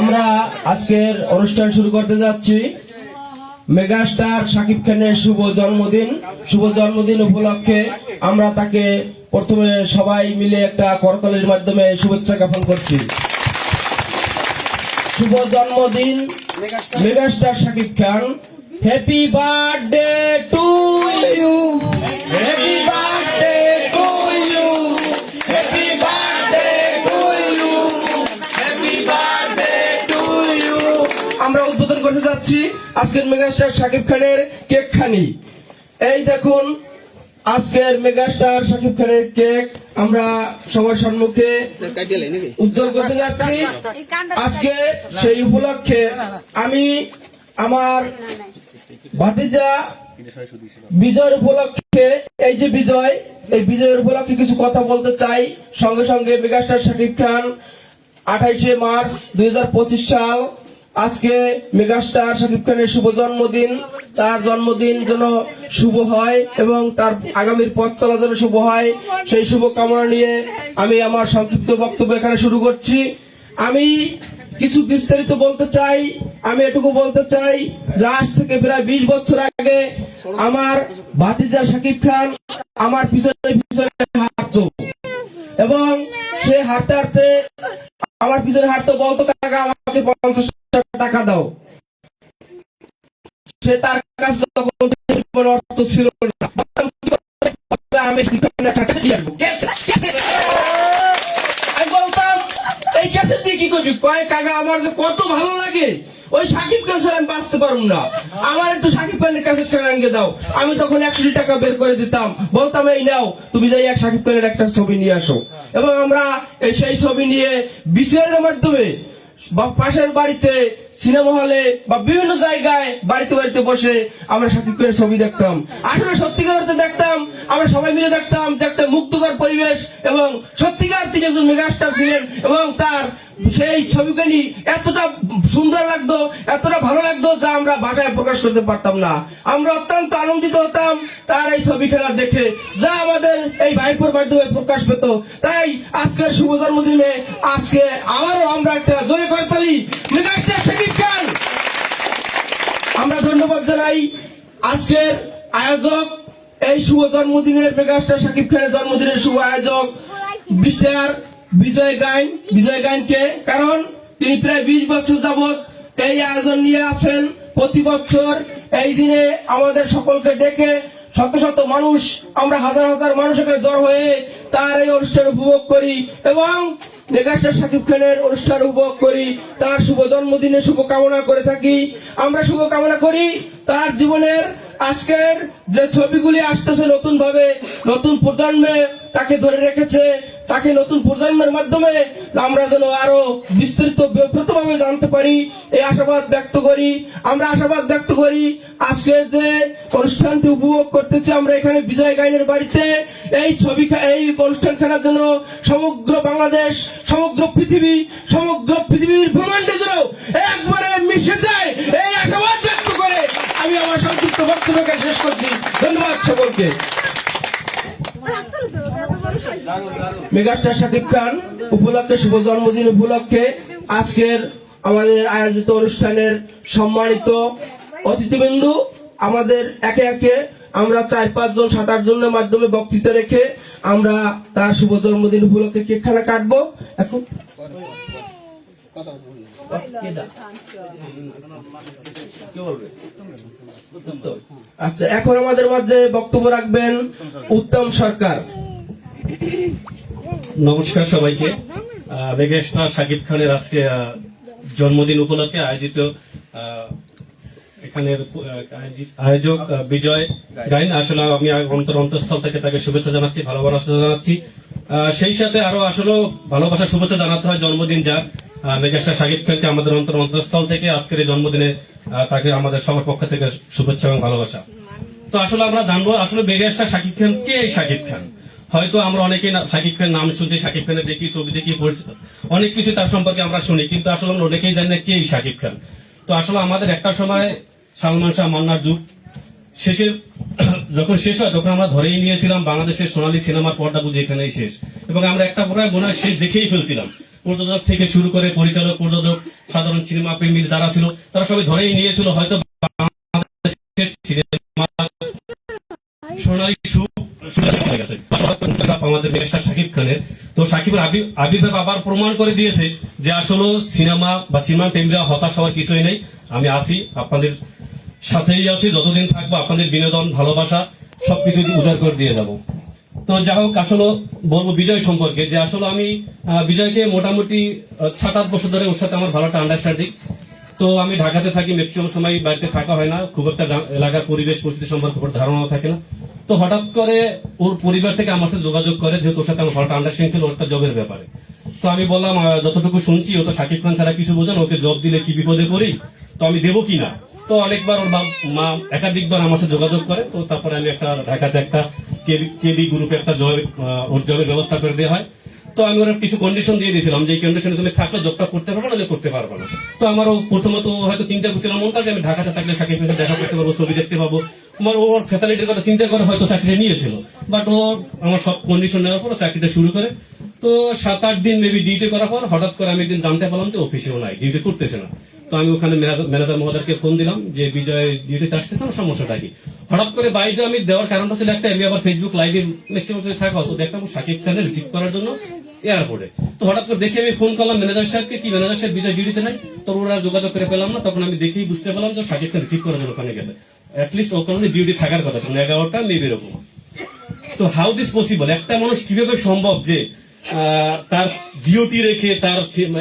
আমরা আজকের অনুষ্ঠান শুরু করতে যাচ্ছি। মেগাস্টার শাকিব খানের শুভ জন্মদিন। শুভ জন্মদিন উপলক্ষে আমরা তাকে প্রথমে সবাই মিলে একটা করতালির মাধ্যমে শুভেচ্ছা জ্ঞাপন করছি। শুভ জন্মদিন megastar. Shakib Khan. Happy birthday to you happy birthday আজকের মেগাস্টার খানের কেক খানি এই দেখুন, আজকের মেগাস্টার খানের কেক। আমরা সবার সম্মুখে উজ্জ্বল করতে যাচ্ছি। আজকে সেই উপলক্ষে আমি আমার ভাতিজা বিজয়ের উপলক্ষে, এই যে বিজয়, এই বিজয়ের উপলক্ষে কিছু কথা বলতে চাই। সঙ্গে সঙ্গে মেগাস্টার শাকিব খান আঠাইশে মার্চ দুই হাজার পঁচিশ সাল আজকে মেগাস্টার শাকিব খানের শুভ জন্মদিন। তার জন্মদিন যেন শুভ হয় এবং তার আগামীর পথ চলা যেন শুভ হয়, সেই শুভ কামনা নিয়ে আমি আমার সংক্ষিপ্ত বক্তব্য এখানে শুরু করছি। আমি কিছু বিস্তারিত বলতে চাই, আমি এটুকু বলতে চাই যে আজ থেকে প্রায় বিশ বছর আগে আমার ভাতিজা শাকিব খান আমার পিছনে পিছনে হাঁটতো এবং সে হাঁটতে হাঁটতে আমার পিছনে হাঁটতো বলতো, কাকা, আমাকে পঞ্চাশ টাকা দাও। সে তার কাছে তখন অর্থ ছিল না বলতাম, "কি করবে? আমি সেখানে টাকা দিয়ে দাও। আমি তখন একশো টাকা বের করে দিতাম। বলতাম এই নাও তুমি যাই এক একটা ছবি নিয়ে আসো। এবং আমরা সেই ছবি নিয়ে মাধ্যমে পাশের বাড়িতে সিনেমা হলে বা বিভিন্ন জায়গায় বাড়িতে বাড়িতে বসে আমরা সাকিব খানের ছবি দেখতাম। আসলে সত্যিকার অর্থে দেখতাম, আমরা সবাই মিলে দেখতাম যে একটা মুক্তকর পরিবেশ এবং সত্যিকার তিনি একজন মেগাস্টার ছিলেন এবং তার সেই ছবিগুলি এতটা সুন্দর লাগতো, এতটা ভালো লাগতো যা আমরা ভাষায় প্রকাশ করতে পারতাম না। আমরা অত্যন্ত আনন্দিত হতাম তার এই ছবি খেলা দেখে, যা আমাদের এই ভাইপোর মাধ্যমে প্রকাশ পেত। তাই আজকের শুভ জন্মদিনে আজকে আবারও আমরা একটা জয় করতালি আমরা ধন্যবাদ জানাই আজকের আয়োজক, এই শুভ জন্মদিনের মেগাস্টার শাকিব খানের জন্মদিনের শুভ আয়োজক বিস্টার বিজয় গাইন, বিজয় গাইনকে। কারণ তিনি প্রায় বিশ বছর যাবৎ এই আয়োজন নিয়ে আছেন। প্রতি বছর এই দিনে আমাদের সকলকে ডেকে শত শত মানুষ, আমরা হাজার হাজার মানুষ এখানে জড় হয়ে তার এই অনুষ্ঠান উপভোগ করি এবং মেগাস্টার শাকিব খানের অনুষ্ঠান উপভোগ করি। তার শুভ জন্মদিনে শুভ কামনা করে থাকি। আমরা শুভ কামনা করি তার জীবনের আজকের যে ছবিগুলি আসতেছে নতুন ভাবে নতুন প্রজন্মে তাকে ধরে রেখেছে, তাকে নতুন প্রজন্মের মাধ্যমে আমরা যেন আরও বিস্তৃত বিব্রতভাবে জানতে পারি। এই আশাবাদ ব্যক্ত করি। আমরা আশাবাদ ব্যক্ত করি, আজকের যে অনুষ্ঠানটি উপভোগ করতেছি আমরা এখানে বিজয় গাইনের বাড়িতে, এই ছবি এই অনুষ্ঠান খেলার জন্য সমগ্র বাংলাদেশ, সমগ্র পৃথিবী, সমগ্র পৃথিবীর ব্রহ্মাণ্ডে যেন একবারে মিশে যায়, এই আশাবাদ আমি আমার সংক্ষিপ্ত বক্তব্যকে শেষ করছি। ধন্যবাদ সকলকে। মেগাস্টার শাকিব খান উপলক্ষে শুভ জন্মদিন উপলক্ষে আজকের আমাদের আয়োজিত অনুষ্ঠানের সম্মানিত অতিথিবৃন্দু আমাদের একে একে আমরা চার পাঁচ জন সাত আট জনের মাধ্যমে বক্তৃতা রেখে আমরা তার শুভ জন্মদিন উপলক্ষে কেকখানা কাটবো। এখন কে বলবে? আচ্ছা এখন আমাদের মাঝে বক্তব্য রাখবেন উত্তম সরকার। নমস্কার সবাইকে। মেগাস্টার শাকিব খানের আজকে জন্মদিন উপলক্ষে আয়োজিত এখানের আয়োজক বিজয় গাইন। আসলে আমি অন্তর অন্তঃস্থল থেকে তাকে শুভেচ্ছা জানাচ্ছি, ভালোবাসা জানাচ্ছি। সেই সাথে আরও আসলে ভালোবাসা, শুভেচ্ছা জানাতে হয় জন্মদিন যার। মেগাস্টার শাকিব খানকে আমাদের অন্তর অন্তঃস্থল থেকে আজকের জন্মদিনে তাকে আমাদের সবার পক্ষ থেকে শুভেচ্ছা এবং ভালোবাসা। তো আসলে আমরা জানব, আসলে মেগাস্টার শাকিব খান কে? এই শাকিব খান। হয়তো আমরা অনেকে শাকিব খানের নাম শুনছি, শাকিব খানের দেখি, ছবি দেখি পরিচিত অনেক কিছু তার সম্পর্কে আমরা শুনি, কিন্তু আসলে আমরা অনেকেই জানি না কে এই শাকিব খান। তো আসলে আমাদের একটা সময় সালমান শাহ মান্নার যুগ। শেষের যখন শেষ হয়, তখন আমরা ধরেই নিয়েছিলাম বাংলাদেশের সোনালী সিনেমার পর্দা বুঝে এখানেই শেষ। এবং আমরা একটা পরে মনে শেষ দেখেই ফেলছিলাম। প্রযোজক থেকে শুরু করে পরিচালক, প্রযোজক, সাধারণ সিনেমা প্রেমী যারা ছিল, তারা সবাই ধরেই নিয়েছিল, হয়তো হয়ে প্রমাণ করে দিয়েছে যে আসলে সিনেমা বা সিনেমা প্রেমীরা হতাশ হওয়ার কিছুই নেই। আমি আপনাদের সাথেই যতদিন থাকব আপনাদের বিনোদন, ভালোবাসা, সবকিছু উজাড় করে দিয়ে যাব। তো যা হোক, আসলে বলব বিজয় সম্পর্কে যে আসলে আমি বিজয়কে মোটামুটি সাত, আট বছর ধরে ওর সাথে আমার ভালো একটা আন্ডারস্ট্যান্ডিং তো আমি ঢাকাতে থাকি ম্যাক্সিমাম সময় বাড়িতে থাকা হয় না। খুব একটা এলাকার পরিবেশ, পরিস্থিতি সম্পর্কে ধারণাও থাকে না। তো হঠাৎ করে ওর পরিবার থেকে আমার সাথে যোগাযোগ করে, যেহেতু ওর সাথে আমার ভালো আন্ডারস্ট্যান্ডিং ছিল ওর একটা জবের ব্যাপারে। তো আমি বললাম যতটুকু শুনছি, ও তো শাকিব খান ছাড়া কিছু বোঝেন ওকে জব দিলে কি বিপদে পড়ি? তো আমি দেবো কিনা তো অনেকবার ওর মা একাধিকবার আমার সাথে যোগাযোগ করে। তো তারপরে আমি একটা ঢাকাতে একটা কেবি গ্রুপে একটা জব ওর জবের ব্যবস্থা করে দেওয়া হয়। তো আমি ওরা কিছু কন্ডিশন দিয়ে দিয়েছিলাম যে কন্ডিশনে তুমি থাকলে জবটা করতে পারবে, নাহলে করতে পারবে না। তো আমারও প্রথমত হয়তো চিন্তা করছিলাম মনটা যে আমি ঢাকাতে থাকলে সাকিব খানের দেখা করতে পারব, ছবি দেখতে পাবো। আমার ওর ফ্যাসিলিটির কথা চিন্তা করে হয়তো চাকরিটা নিয়েছিল। বাট ও আমার সব কন্ডিশন নেওয়ার পর চাকরিটা শুরু করে। তো সাত আট দিন মেবি ডিউটি করার পর হঠাৎ করে আমি একদিন জানতে পারলাম যে অফিসেও নাই ডিউটি করতেছে না। তো আমি ওখানে ম্যানেজার মহোদয়কে ফোন দিলাম যে, বিজয় ডিউটিতে আসতেছে? না সমস্যাটা কি? হঠাৎ করে বাইরে আমি দেওয়ার কারণটা ছিল একটা, আমি আবার ফেসবুক লাইভে ম্যাক্সিমাম থাকা তো দেখলাম শাকিব খানের রিসিভ করার জন্য এয়ারপোর্টে তো হঠাৎ করে দেখে আমি ফোন করলাম ম্যানেজার সাহেবকে, কি ম্যানেজার সাহেব, বিজয় ডিউটিতে নাই? তো ওরা যোগাযোগ করে পেলাম না, তখন আমি দেখেই বুঝতে পারলাম যে শাকিব খান রিসিভ করার জন্য ওখানে গেছে। অ্যাটলিস্ট ওখানে ডিউটি থাকার কথা ছিল এগারোটা মেবি এরকম। তো হাউ দিস পসিবল একটা মানুষ কীভাবে সম্ভব যে তার ডিওটি রেখে তার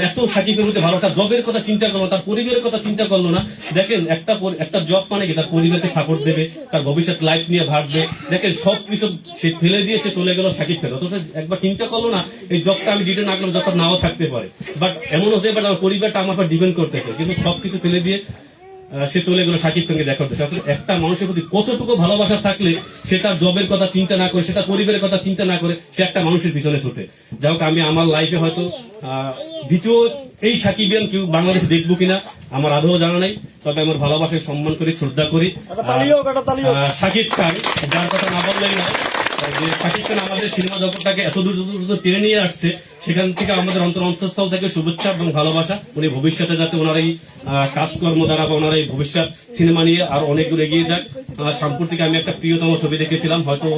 এত সাকিবের মধ্যে ভালো, তার জবের কথা চিন্তা করল, তার পরিবারের কথা চিন্তা করল না। দেখেন, একটা একটা জব মানে কি? তার পরিবারকে সাপোর্ট দেবে, তার ভবিষ্যৎ লাইফ নিয়ে ভাববে। দেখেন, সব কিছু সে ফেলে দিয়ে সে চলে গেল সাকিব খান অথচ একবার চিন্তা করল না, এই জবটা আমি ডিটেল না করলাম জবটা নাও থাকতে পারে। বাট এমন হতে পারে, আমার পরিবারটা আমার ডিপেন্ড করতেছে। কিন্তু সবকিছু ফেলে দিয়ে সে চলে গেল সাকিব খানকে দেখা করতে একটা মানুষের প্রতি কতটুকু ভালোবাসা থাকলে সে তার জবের কথা চিন্তা না করে সে তার পরিবারের কথা চিন্তা না করে সে একটা মানুষের পিছনে ছোটে। যাই হোক আমি আমার লাইফে হয়তো আহ, দ্বিতীয় এই সাকিবিয়ান কেউ বাংলাদেশে দেখব কিনা আমার আদৌ জানা নাই। তবে আমার ভালোবাসায় সম্মান করি শ্রদ্ধা করি আহ, শাকিব খান যার কথা না বললেই নয় যে শাকিব আমাদের সিনেমা জগৎটাকে এত দূর টেনে নিয়ে আসছে, সেখান থেকে আমাদের অন্তর অন্তঃস্থল থেকে শুভেচ্ছা এবং ভালোবাসা। উনি ভবিষ্যতে যাতে ওনার এই কাজকর্ম দ্বারা বা ওনার এই ভবিষ্যৎ সিনেমা নিয়ে আরও অনেক দূর এগিয়ে যাক। সাম্প্রতিক আমি একটা প্রিয়তম ছবি দেখেছিলাম, হয়তো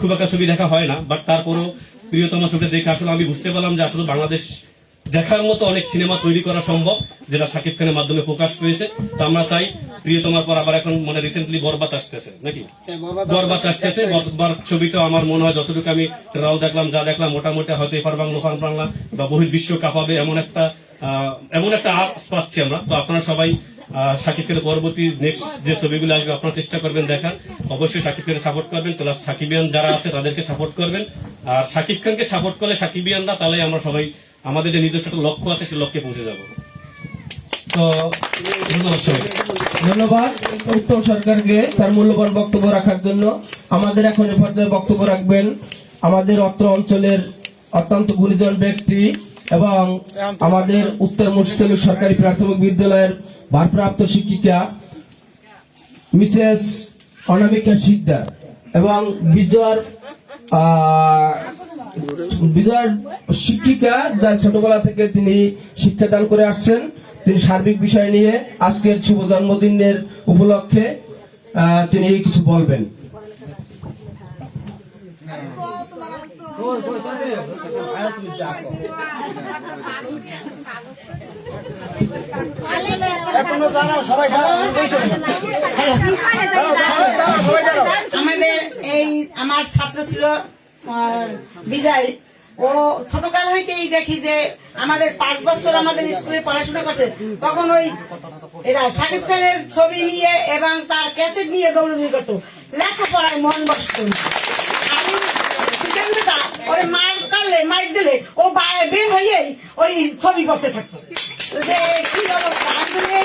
খুব একটা ছবি দেখা হয় না বাট তারপরও প্রিয়তম ছবিটা দেখে আসলে আমি বুঝতে পারলাম যে আসলে বাংলাদেশ দেখার মতো অনেক সিনেমা তৈরি করা সম্ভব যেটা শাকিব খানের মাধ্যমে প্রকাশ পেয়েছে। তো আমরা চাই প্রিয়তমার পর আবার এখন মানে রিসেন্টলি বরবাদ আসতেছে নাকি? বরবাদ আসতেছে। বরবাদ ছবিটা আমার মনে হয় যতটুকু আমি রাও দেখলাম যা দেখলাম মোটামুটি হয়তো এপার বাংলা ওপার বাংলা বা বহির বিশ্ব কাঁপাবে এমন একটা এমন একটা আর্টস পাচ্ছি আমরা। তো আপনারা সবাই আহ, শাকিব খানের পরবর্তী নেক্সট যে ছবিগুলো আসবে আপনারা চেষ্টা করবেন দেখার। অবশ্যই শাকিব খানের সাপোর্ট করবেন প্লাস সাকিবিয়ান যারা আছে তাদেরকে সাপোর্ট করবেন। আর সাকিব খানকে সাপোর্ট করলে সাকিবিয়ানরা তাহলে আমরা সবাই আমাদের যে একটা লক্ষ্য আছে সেই লক্ষ্যে পৌঁছে যাব। তো ধন্যবাদ উত্তম সরকারকে তার মূল্যবান বক্তব্য রাখার জন্য। আমাদের এখন এ পর্যায়ে বক্তব্য রাখবেন আমাদের অত্র অঞ্চলের অত্যন্ত গুণীজন ব্যক্তি এবং আমাদের উত্তর মুর্শিদাবাদ সরকারি প্রাথমিক বিদ্যালয়ের ভারপ্রাপ্ত শিক্ষিকা মিসেস অনামিকা সিকদার এবং বিজয় আহ, বিজয় শিক্ষিকা যা ছোটবেলা থেকে তিনি শিক্ষাদান করে আসছেন, তিনি সার্বিক বিষয় নিয়ে আজকের শুভ জন্মদিনের উপলক্ষে তিনি কিছু বলবেন। আমাদের এই, আমার ছাত্র ছিল বিজয়, ও ছোটকাল হইতেই দেখি যে আমাদের পাঁচ বছর আমাদের স্কুলে পড়াশোনা করছে। তখন ওই এরা শাকিব খানের ছবি নিয়ে এবং তার ক্যাসেট নিয়ে দৌড়দৌড়ি করতো। লেখাপড়ায় মন বসত। আমি ওরে মার কাটলে মার দিলে, ও বের হয়েই ওই ছবি করতে থাকতো। যে কি অবস্থা?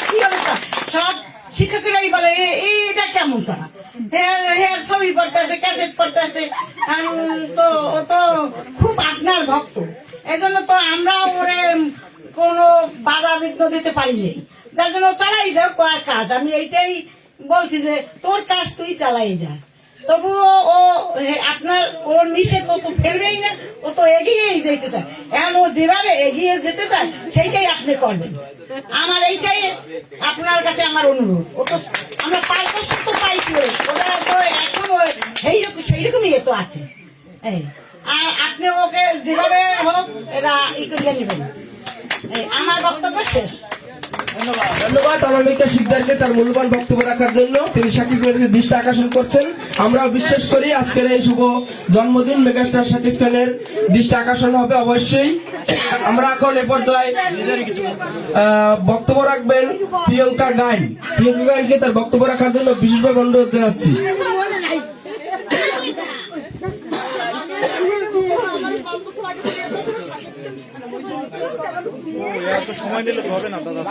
কি অবস্থা? সব শিক্ষকেরাই বলে, "এ- এ- এটা কেমন তারা? হেয়ার হেয়ার ছবি পড়তেছে, ক্যাসেট পড়তেছে। তো ও তো খুব আপনার ভক্ত। এজন্য তো আমরা ওরে কোনো বাধা বিঘ্ন দিতে পারিনি যার জন্য চালাই যাও, কার কাজ। আমি এইটাই বলছি যে, তোর কাজ তুই চালাই যা। তবুও ও আপনার ওর নিষেধ ও তো ফেরবেই না, ও তো এগিয়েই যেতে চায়। এখন ও যেভাবে এগিয়ে যেতে চায়, সেইটাই আপনি করবেন। আমার এইটাই আপনার কাছে আমার অনুরোধ। ও তো, আমরা বছর তো পাইছি। ওটা তো এখন সেইরকম, সেইরকমই এ তো আছে। এই, আর আপনি ওকে যেভাবে হোক, এরা ই করে নেবেন। আমার বক্তব্য শেষ। ধন্যবাদ। অনামিকা শিকদারকে তার মূল্যবান বক্তব্য রাখার জন্য। তিনি শাকিব খানের দৃষ্টি আকর্ষণ করছেন আমরা বিশ্বাস করি আজকের এই শুভ জন্মদিন মেগাস্টার শাকিব খানের দৃষ্টি আকর্ষণ হবে অবশ্যই। আমরা এখন এ পর্যায়ে বক্তব্য রাখবেন প্রিয়ঙ্কা গাইন প্রিয়ঙ্কা গাইনকে তার বক্তব্য রাখার জন্য বিশেষভাবে অনুরোধ জানাচ্ছি। সময় নিলে তো হবে না, দাদা।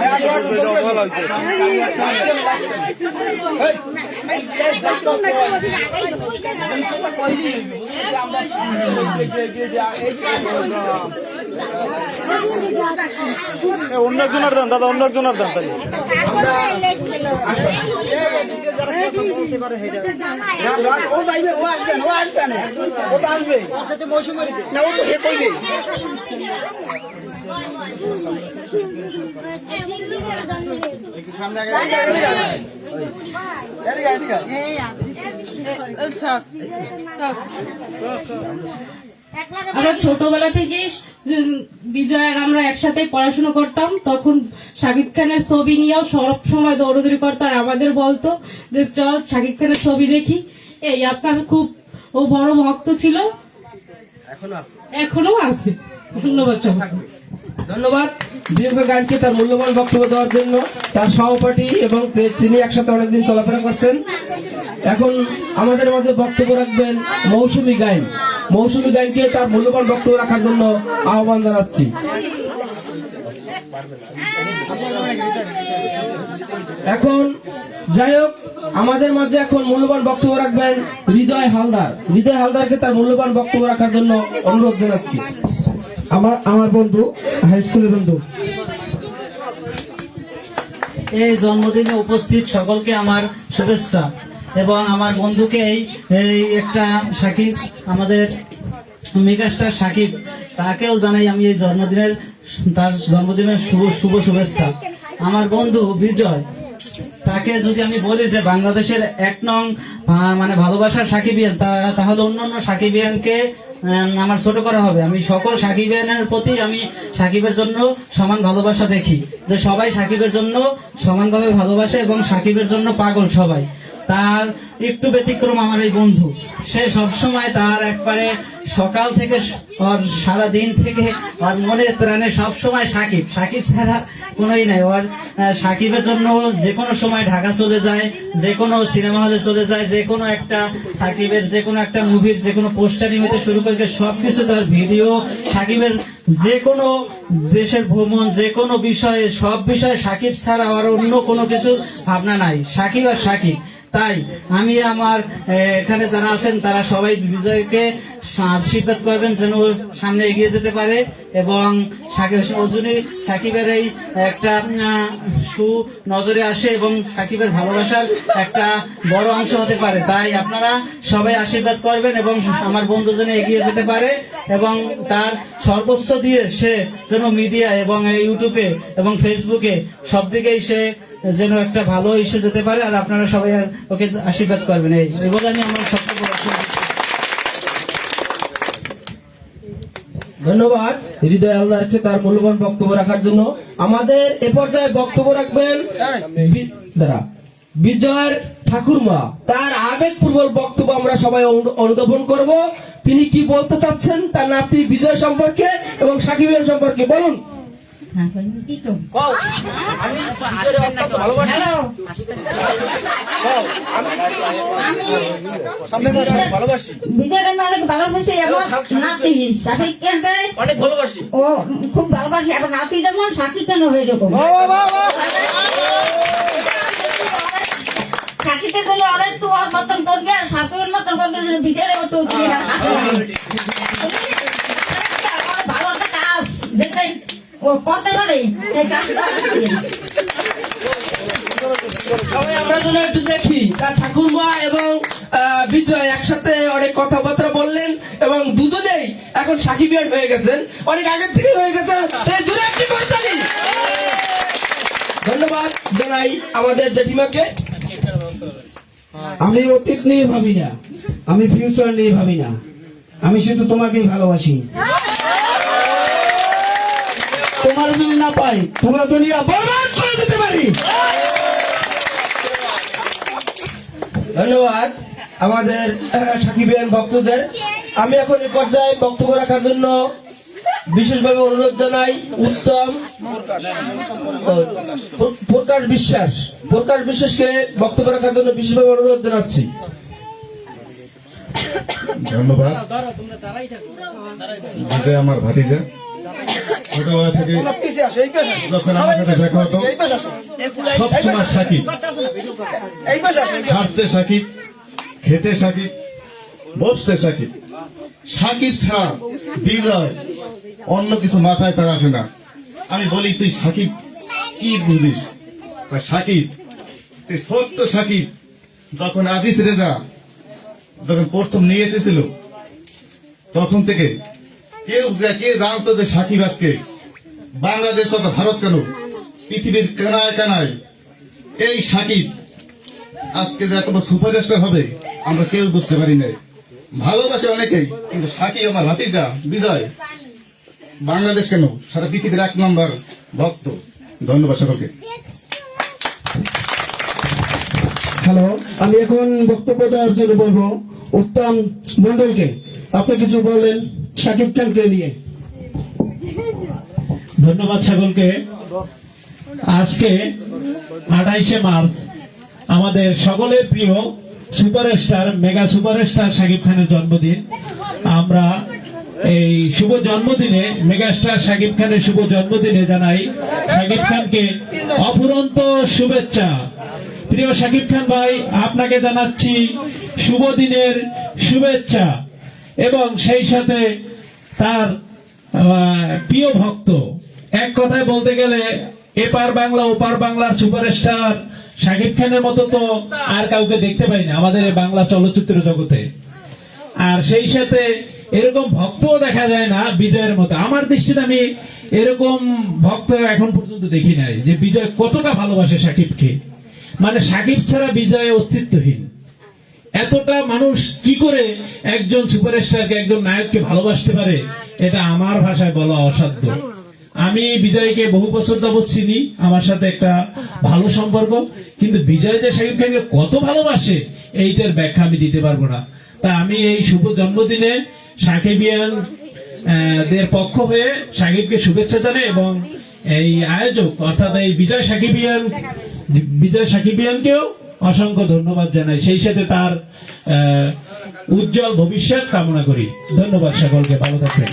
অন্য একজনের দেন, দাদা, অন্য একজনের তাহলে। আসবে ও আসবে না ও তো আসবে। না, ও তো হে আমরা ছোটবেলা থেকে বিজয় আর আমরা একসাথে পড়াশোনা করতাম। তখন শাকিব খানের ছবি নিয়েও সব সময় দৌড়দৌড়ি করতো আর আমাদের বলতো যে চল শাকিব খানের ছবি দেখি। এই আপনার খুব ও বড় ভক্ত ছিল। এখনও আছে। এখনও আছে। ধন্যবাদ। ধন্যবাদ। প্রিয়ঙ্কা গানকে তার মূল্যবান বক্তব্য দেওয়ার জন্য তার সহপাঠী এবং তিনি একসাথে অনেকদিন চলাফেরা করছেন। এখন আমাদের মাঝে বক্তব্য রাখবেন মৌসুমী গাইন। মৌসুমী গাইনকে তার মূল্যবান বক্তব্য রাখার জন্য আহ্বান জানাচ্ছি। এখন যাই হোক, আমাদের মাঝে এখন মূল্যবান বক্তব্য রাখবেন হৃদয় হালদার। হৃদয় হালদারকে তার মূল্যবান বক্তব্য রাখার জন্য অনুরোধ জানাচ্ছি। আমার আমার বন্ধু হাই স্কুলের বন্ধু। এই জন্মদিনে উপস্থিত সকলকে আমার শুভেচ্ছা। এবং আমার বন্ধুকে এই একটা সাকিব আমাদের মেগাস্টার সাকিব তাকেও জানাই আমি এই জন্মদিনের তার জন্মদিনের শুভ শুভ শুভেচ্ছা। আমার বন্ধু বিজয় তাকে যদি আমি বলি যে বাংলাদেশের এক নং মানে ভালোবাসার সাকিবিয়ান তাহলে অন্যান্য সাকিবিয়ানকে উম, আমার ছোট করা হবে। আমি সকল সাকিবের প্রতি আমি সাকিবের জন্য সমান ভালোবাসা দেখি। যে সবাই সাকিবের জন্য সমানভাবে ভালোবাসে এবং সাকিবের জন্য পাগল সবাই। তার একটু ব্যতিক্রম আমার এই বন্ধু। সে সবসময় তার একবারে সকাল থেকে ওর সারা দিন থেকে ওর মনে প্রাণে সবসময় সাকিব। সাকিব ছাড়া কোনোই নাই। ওর সাকিবের জন্য যে কোনো সময় ঢাকা চলে যায় যে কোনো সিনেমা হলে চলে যায় যে কোনো একটা সাকিবের যে কোনো একটা মুভির যে কোনো পোস্টারিং হইতে শুরু করে সব কিছু তার ভিডিও, সাকিবের যে কোনো দেশের ভ্রমণ যে কোনো বিষয়ে, সব বিষয়ে সাকিব ছাড়া আর অন্য কোনো কিছু ভাবনা নাই। সাকিব আর সাকিব। তাই আমি আমার এখানে যারা আছেন তারা সবাই বিজয়কে আশীর্বাদ করবেন যেন সামনে এগিয়ে যেতে পারে এবং সাকিব অর্জুনী সাকিবের এই একটা সু নজরে আসে এবং সাকিবের ভালোবাসার একটা বড় অংশ হতে পারে। তাই আপনারা সবাই আশীর্বাদ করবেন এবং আমার বন্ধু যেন এগিয়ে যেতে পারে এবং তার সর্বোচ্চ দিয়ে সে যেন মিডিয়া এবং ইউটিউবে এবং ফেসবুকে সব দিকেই সে যেন একটা ভালো এসে যেতে পারে আর আপনারা সবাই ওকে আশীর্বাদ করবেন। এই বলে আমি আমার বড় ধন্যবাদ। হৃদয় হালদারকে তার মূল্যবান বক্তব্য রাখার জন্য। আমাদের এ পর্যায়ে বক্তব্য রাখবেন দাঁড়া, বিজয়ের ঠাকুরমা। তার আবেগপূর্বক বক্তব্য আমরা সবাই অনু- অনুধাবন করব। তিনি কি বলতে চাচ্ছেন? তার নাতি বিজয় সম্পর্কে এবং সাকিব সম্পর্কে। বলুন। অনেক ভালোবাসি এবং নাতি অনেক ভালোবাসি ও খুব ভালোবাসি এবং নাতি যেমন সাকিব খান হয়ে রকম সাকিবের জন্য আর একটু ওর মতন করবে আর সাকিবের মতন করবে যেন বিজয়ের একটু ভালো একটা কাজ যেটা ও করতে পারে। সবাই আমরা যেন একটু দেখি। তার ঠাকুরমা এবং বিজয় একসাথে অনেক কথাবার্তা বললেন এবং দুজনেই এখন সাকিবিয়ান হয়ে গেছেন। অনেক আগের থেকে হয়ে গেছেন তাই একটি করতালি ধন্যবাদ জানাই আমাদের জেঠিমাকে। আমি অতীত নিয়ে ভাবি না। আমি ফিউচার নিয়ে ভাবি না। আমি শুধু তোমাকেই ভালোবাসি তোমার যদি না পাই পুরো দুনিয়া বরবাদ করে দিতে পারি। ধন্যবাদ আমাদের সাকিবিয়ান ভক্তদের। আমি এখন এই পর্যায়ে বক্তব্য রাখার জন্য বিশেষভাবে অনুরোধ জানাই উত্তম প্রকাশ বিশ্বাস। প্রকাশ বিশ্বাসকে বক্তব্য রাখার জন্য বিশেষভাবে অনুরোধ জানাচ্ছি। ধন্যবাদ। আমার ভাতিজা। ছোটবেলা থেকে যখন আমার সাথে দেখা হতো সবসময় সাকিব। হাঁটতে সাকিব খেতে সাকিব বসতে সাকিব। সাকিব ছাড়া বিজয় অন্য কিছু মাথায় তার আসে না। আমি বলি তুই সাকিব কি বুঝিস? সাকিব তুই ছোট্ট সাকিব যখন আজিজ রেজা যখন প্রথম নিয়ে এসেছিল তখন থেকে কেউ কে জানতো যে সাকিব আজকে? বাংলাদেশ তথা ভারত কেন? পৃথিবীর কানায় কানায় এই সাকিব আজকে যে এত সুপারস্টার হবে, আমরা কেউ বুঝতে পারি নাই। ভালোবাসে অনেকেই, কিন্তু সাকিব আমার ভাতিজা, বিজয়। বাংলাদেশ কেন? সারা পৃথিবীর এক নম্বর ভক্ত। ধন্যবাদ সকলকে। হ্যালো, আমি এখন বক্তব্য দেওয়ার জন্য বলব, উত্তম মন্ডলকে আপনি কিছু বলেন সাকিব খানকে নিয়ে। ধন্যবাদ সকলকে আজকে আঠাইশে মার্চ আমাদের সকলের প্রিয় সুপারস্টার, মেগা সুপারস্টার শাকিব খানের জন্মদিন। আমরা এই শুভ জন্মদিনে, মেগাস্টার শাকিব খানের শুভ জন্মদিনে জানাই শাকিব খানকে অফুরন্ত শুভেচ্ছা। প্রিয় শাকিব খান ভাই, আপনাকে জানাচ্ছি শুভ দিনের শুভেচ্ছা এবং সেই সাথে তার প্রিয় ভক্ত, এক কথায় বলতে গেলে এপার বাংলা, ওপার বাংলার সুপারস্টার শাকিব খানের মতো তো আর কাউকে দেখতে পাই না আমাদের বাংলা চলচ্চিত্র জগতে। আর সেই সাথে এরকম ভক্তও দেখা যায় না বিজয়ের মতো। আমার দৃষ্টিতে আমি এরকম ভক্ত এখন পর্যন্ত দেখি নাই যে বিজয় কতটা ভালোবাসে সাকিবকে মানে সাকিব ছাড়া বিজয় অস্তিত্বহীন। এতটা মানুষ কি করে একজন সুপারস্টারকে একজন নায়ককে ভালোবাসতে পারে? এটা আমার ভাষায় বলা অসাধ্য। আমি বিজয়কে বহু বছর যাবৎ চিনি, আমার সাথে একটা ভালো সম্পর্ক, কিন্তু বিজয় যে শাকিব খানকে কত ভালোবাসে, এইটার ব্যাখ্যা আমি দিতে পারব না। তা আমি এই শুভ জন্মদিনে সাকিবিয়ান দের পক্ষ হয়ে সাকিবকে শুভেচ্ছা জানাই এবং এই আয়োজক, অর্থাৎ এই বিজয় সাকিবিয়ান বিজয় সাকিবিয়ানকেও অসংখ্য ধন্যবাদ জানাই। সেই সাথে তার উজ্জ্বল ভবিষ্যৎ কামনা করি। ধন্যবাদ সকলকে, ভালো থাকবেন।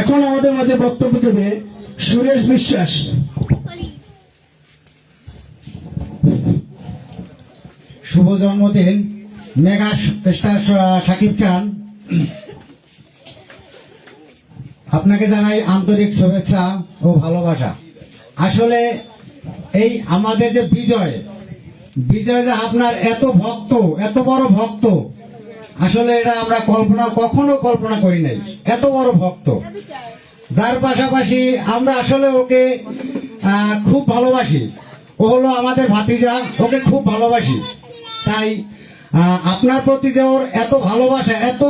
এখন আমাদের মাঝে বক্তব্য দেবে সুরেশ বিশ্বাস। শুভ জন্মদিন, মেগা স্টার শাকিব খান। আপনাকে জানাই আন্তরিক শুভেচ্ছা ও ভালোবাসা। আসলে এই আমাদের যে বিজয় বিজয় যে আপনার এত ভক্ত, এত বড় ভক্ত, আসলে এটা আমরা কল্পনা, কখনো কল্পনা করি নাই। এত বড় ভক্ত। যার পাশাপাশি আমরা আসলে ওকে খুব ভালোবাসি। ও হলো আমাদের ভাতিজা, ওকে খুব ভালোবাসি। তাই আপনার প্রতি যে ওর এত ভালোবাসা, এত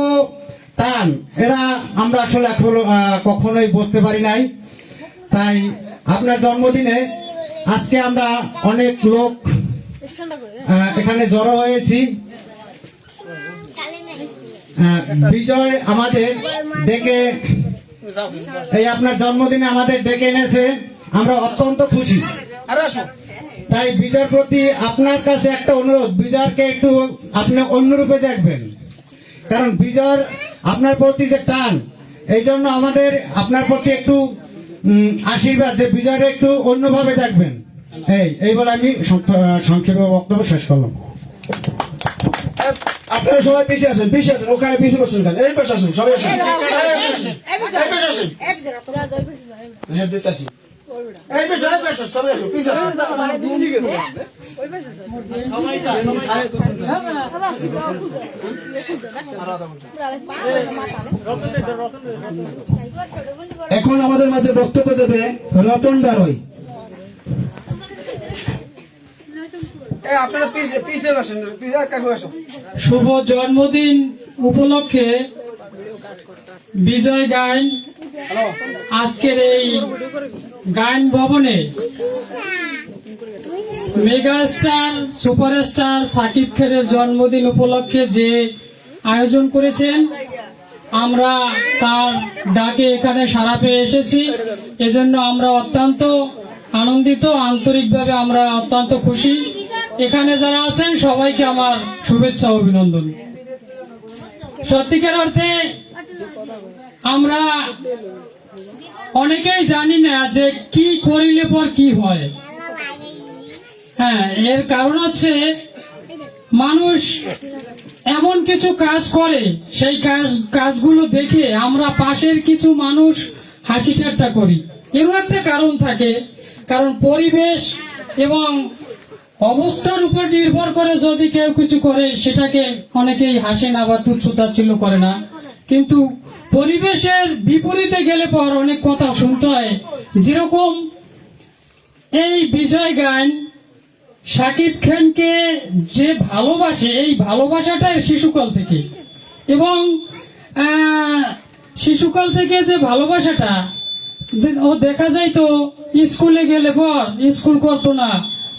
টান এরা আমরা আসলে এখনও কখনোই বুঝতে পারি নাই। তাই, আপনার জন্মদিনে আজকে আমরা অনেক লোক এখানে জড়ো হয়েছি। বিজয় আমাদের ডেকে এই আপনার জন্মদিনে আমাদের ডেকে এনেছে। আমরা অত্যন্ত খুশি। তাই বিজয়ের প্রতি আপনার কাছে একটা অনুরোধ বিজয়কে একটু আপনি অন্য রূপে দেখবেন। কারণ বিজয়ের আপনার প্রতি যে টান এই জন্য আমাদের আপনার প্রতি একটু আশীর্বাদ যে বিজয়টা একটু অন্যভাবে দেখবেন। এই এইবার আমি সংক্ষেপে বক্তব্য শেষ করলাম। আপনারা সবাই পিছিয়ে আছেন পিছিয়ে আছেন ওখানে পিছিয়ে বসেন কেন? এই পাশে আসেন সবাই আসেন। এই পাশে আসেন। হ্যাঁ এই পাশে এই পাশে সবাই আসুন পিছিয়ে আসেন। এখন আমাদের মাঝে বক্তব্য দেবে রতন পিছিয়ে শুভ জন্মদিন উপলক্ষে বিজয় গায়ন আজকের এই গায়ন ভবনে মেগাস্টার, সুপারস্টার সাকিব খানের জন্মদিন উপলক্ষে যে আয়োজন করেছেন, আমরা তার ডাকে এখানে সারা পেয়ে এসেছি। এজন্য আমরা অত্যন্ত আনন্দিত, আন্তরিকভাবে আমরা অত্যন্ত খুশি। এখানে যারা আছেন, সবাইকে আমার শুভেচ্ছা অভিনন্দন। সত্যিকার অর্থে আমরা অনেকেই জানি না যে কি করিলে পর কি হয়। হ্যাঁ এর কারণ হচ্ছে মানুষ এমন কিছু কাজ করে, সেই কাজ, কাজগুলো দেখে আমরা পাশের কিছু মানুষ হাসি ঠাট্টা করি। এরও একটা কারণ থাকে, কারণ পরিবেশ এবং অবস্থার উপর নির্ভর করে যদি কেউ কিছু করে, সেটাকে অনেকেই হাসে না বা তুচ্ছতাচ্ছিল্য করে না। কিন্তু পরিবেশের বিপরীতে গেলে পর অনেক কথা শুনতে হয়। যেরকম এই বিজয় গান সাকিব খানকে যে ভালোবাসে, এই ভালোবাসাটা শিশুকাল থেকে। এবং শিশুকাল থেকে যে ভালোবাসাটা ও দেখা যায় তো, স্কুলে গেলে পর, স্কুল করতো না।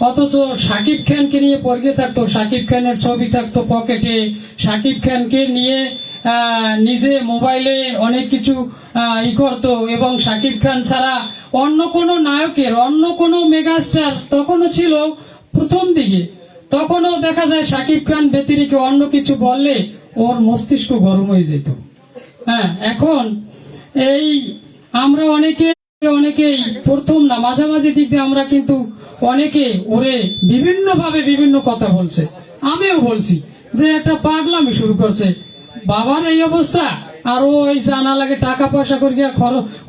অথচ সাকিব খানকে নিয়ে পড়ে থাকতো সাকিব খানের ছবি থাকতো পকেটে। সাকিব খানকে নিয়ে নিজে মোবাইলে অনেক কিছু ই করতো। এবং সাকিব খান ছাড়া অন্য কোনো নায়কের, অন্য কোনো মেগাস্টার তখনও ছিল প্রথম দিকে। তখনও দেখা যায় সাকিব খান ব্যতিরিকে অন্য কিছু বললে ওর মস্তিষ্ক গরম হয়ে যেত। হ্যাঁ এখন এই আমরা অনেকে, অনেকেই প্রথম না, মাঝামাঝি দিক দিয়ে আমরা কিন্তু অনেকে ওরে বিভিন্ন ভাবে বিভিন্ন কথা বলছে। আমিও বলছি যে একটা পাগলামি শুরু করছে। বাবার এই অবস্থা, আর ও এই জানা লাগে টাকা পয়সা করে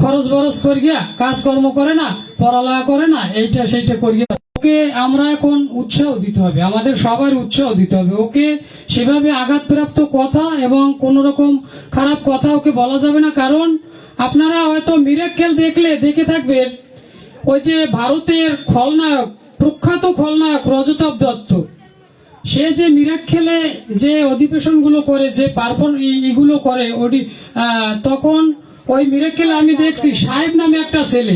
খরচ বরচ করে কাজকর্ম করে না, পড়ালেখা করে না এইটা সেইটা করে ওকে আমরা এখন উৎসাহ দিতে হবে, আমাদের সবার উৎসাহ দিতে হবে। ওকে সেভাবে আঘাতপ্রাপ্ত কথা এবং কোন রকম খারাপ কথা ওকে বলা যাবে না, কারণ আপনারা হয়তো মিরাক্কেল দেখলে, দেখে থাকবেন, ওই যে ভারতের খলনায়ক, প্রখ্যাত খলনায়ক রজতাভ দত্ত, সে যে মিরাক্কেলে যে অধিবেশনগুলো করে, যে পারফর এগুলো করে তখন ওই মিরাক্কেলে আমি দেখছি, সাহেব নামে একটা ছেলে,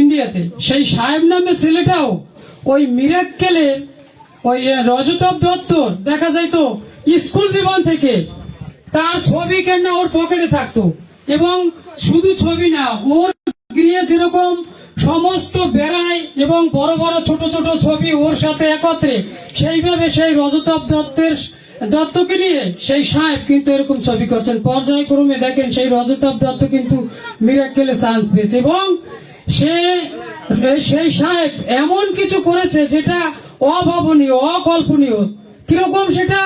ইন্ডিয়াতে, সেই সাহেব নামে ছেলেটাও ওই মিরাক্কেলের ওই আহ, রজতাভ দত্তর দেখা যাইতো স্কুল জীবন থেকে। তার ছবি কেনা ওর পকেটে থাকতো। এবং শুধু ছবি না ওর গৃহে যেরকম সমস্ত বেড়ায় এবং বড় বড় ছোট ছোট ছবি ওর সাথে একত্রে সেইভাবে সেই রজতাভ দত্তের দত্তকে নিয়ে সেই সাহেব কিন্তু এরকম ছবি করছেন। পর্যায়ক্রমে দেখেন সেই রজতাভ দত্ত কিন্তু মিরাক্কেলে চান্স পেয়েছে এবং সে সেই সাহেব এমন কিছু করেছে যেটা অভাবনীয়, অকল্পনীয়। কীরকম সেটা?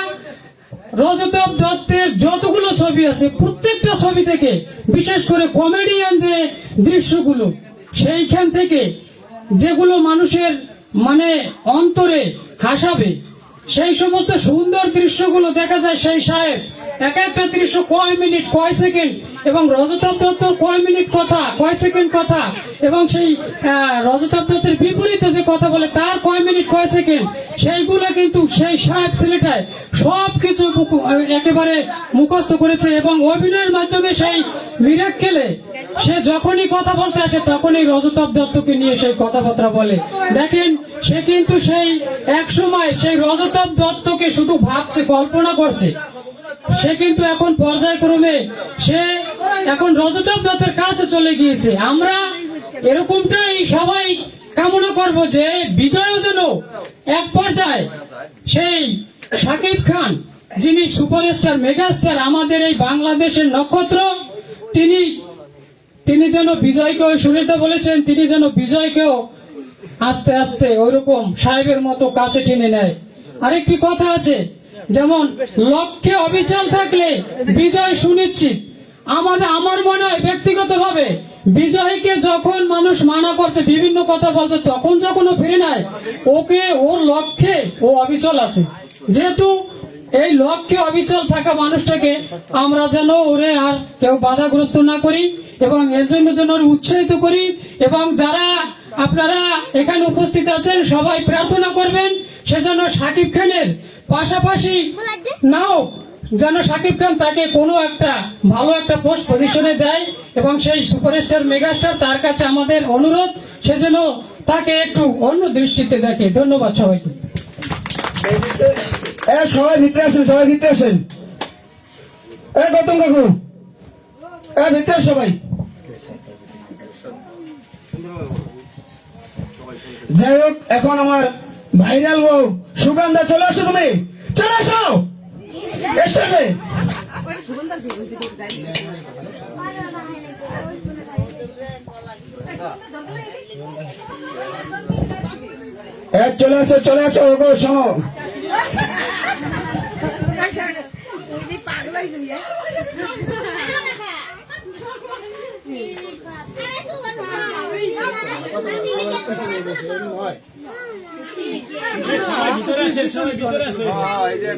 রজতাভ দত্তের যতগুলো ছবি আছে, প্রত্যেকটা ছবি থেকে, বিশেষ করে কমেডিয়ান যে দৃশ্যগুলো, সেইখান থেকে যেগুলো মানুষের মানে অন্তরে হাসাবে, সেই সমস্ত সুন্দর দৃশ্যগুলো দেখা যায় সেই সাহেব। এক একটা দৃশ্য কয় মিনিট, কয় সেকেন্ড? এবং দত্তর কয় মিনিট কথা, কয় সেকেন্ড কথা? এবং সেই দত্তের বিপরীতে যে কথা বলে, তার কয় মিনিট, কয় সেকেন্ড? সেইগুলো কিন্তু সেই সাহেব ছেলেটায় সব কিছু একেবারে মুখস্থ করেছে এবং অভিনয়ের মাধ্যমে সেই মিরাক্কেলে সে যখনই কথা বলতে আসে, তখনই রজতাভ দত্তকে নিয়ে সেই কথাবার্তা বলে। দেখেন, সে কিন্তু সেই এক সময় সেই রজতাভ দত্তকে শুধু ভাবছে, কল্পনা করছে। সে কিন্তু এখন পর্যায়ক্রমে, সে এখন রজতাভ দত্তের কাছে চলে গিয়েছে। আমরা এরকমটাই সবাই কামনা করব যে বিজয়ও যেন এক পর্যায়ে সেই সাকিব খান, যিনি সুপারস্টার, মেগাস্টার, আমাদের এই বাংলাদেশের নক্ষত্র, তিনি তিনি যেন বিজয়কেও সুরেশদা বলেছেন, তিনি যেন বিজয়কেও আস্তে আস্তে ওইরকম সাহেবের মতো কাছে টেনে নেয়। আরেকটি কথা আছে যেমন লক্ষ্যে অবিচল থাকলে বিজয় সুনিশ্চিত। আমাদের আমার মনে হয় ব্যক্তিগতভাবে বিজয়কে যখন মানুষ মানা করছে, বিভিন্ন কথা বলছে, তখন যখন ও ফিরে নেয়, ওকে ওর লক্ষ্যে ও অবিচল আছে। যেহেতু এই লক্ষ্যে অবিচল থাকা মানুষটাকে আমরা যেন ওরে আর কেউ বাধাগ্রস্ত না করি এবং এর জন্য যেন উৎসাহিত করি এবং যারা আপনারা এখানে উপস্থিত আছেন, সবাই প্রার্থনা করবেন সেজন্য সাকিব খানের পাশাপাশি নাও যেন সাকিব খান তাকে কোনো একটা ভালো একটা পোস্ট পজিশনে দেয় এবং সেই সুপারস্টার মেগাস্টার তার কাছে আমাদের অনুরোধ সেজন্য তাকে একটু অন্য দৃষ্টিতে দেখে। ধন্যবাদ সবাইকে। সবাই ভিতরে আসেন সবাই ভিতরে আসেন। এ গৌতম কাকু। এ ভিতরে সবাই। যাই হোক এখন আমার ভাইরাল বউ, সুগন্ধা, চলে আসো তুমি। চলে আসো। স্টেজে এ, চলে আসো চলে আসো গো শোনো। এই যে